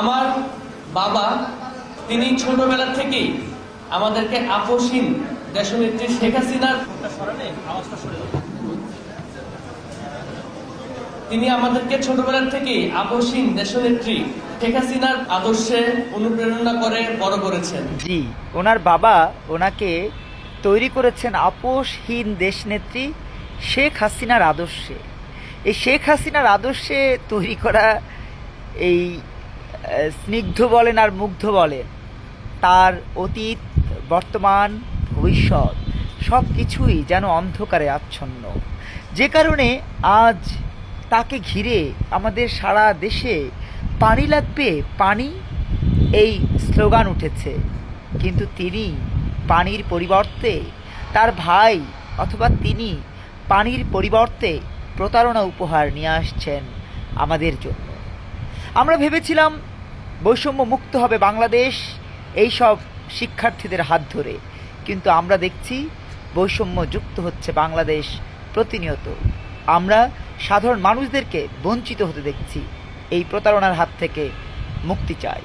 আমার বাবা, তিনি ছোটবেলা থেকেই আমাদেরকে আপসহীন দেশনেত্রী শেখ হাসিনার তিনি আমাদেরকে ছোটবেলা থেকেই আপসহীন দেশনেত্রী শেখ হাসিনার আদর্শে অনুপ্রেরণা করে, বড় করেছেন। জি, ওনার বাবা ওনাকে তৈরি করেছেন আপোষহীন দেশনেত্রী শেখ হাসিনার আদর্শে। এই শেখ হাসিনার আদর্শে তৈরি করা এই স্নিগ্ধ বলেন আর মুগ্ধ বলেন, তার অতীত, বর্তমান, ভবিষ্যৎ সব কিছুই যেন অন্ধকারে আচ্ছন্ন। যে কারণে আজ তাকে ঘিরে আমাদের সারা দেশে পানি লাগবে, পানি এই স্লোগান উঠেছে। কিন্তু তিনি পানির পরিবর্তে তার ভাই অথবা তিনি পানির পরিবর্তে প্রতারণা উপহার নিয়ে আসছেন আমাদের জন্য। আমরা ভেবেছিলাম বৈষম্য মুক্ত হবে বাংলাদেশ এই সব শিক্ষার্থীদের হাত ধরে। কিন্তু আমরা দেখছি বৈষম্য যুক্ত হচ্ছে বাংলাদেশ প্রতিনিয়ত। আমরা সাধারণ মানুষদেরকে বঞ্চিত হতে দেখছি। এই প্রতারণার হাত থেকে মুক্তি চাই।